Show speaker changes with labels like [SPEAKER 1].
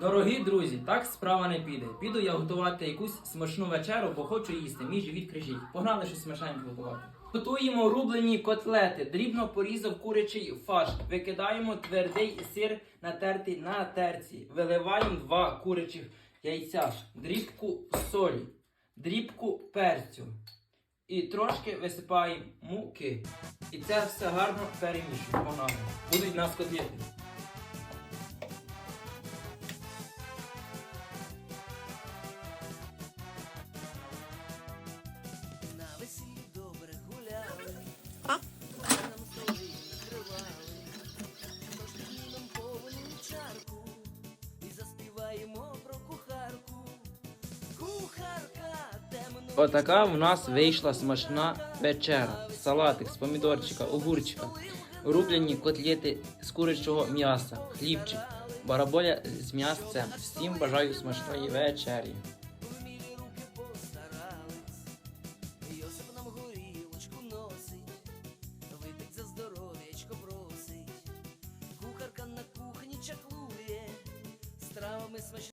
[SPEAKER 1] Дорогі друзі, так справа не піде. Піду я готувати якусь смачну вечеру, бо хочу їсти. Мій живіт кричить. Погнали щось смачненьке готувати. Готуємо рублені котлети, дрібно порізав курячий фарш. Викидаємо твердий сир натертий на терці. Виливаємо два курячих яйця, дрібку солі, дрібку перцю. І трошки висипаємо муки. І це все гарно перемішуємо. Погнали. Будуть нас котлети. Отака в нас вийшла смачна вечера. Салатик з помідорчика, огурчика, рублені котлети з курячого м'яса, хлібчик, бараболя з м'ясцем. Всім бажаю смачної вечері.
[SPEAKER 2] Кухарка на кухні чаклує.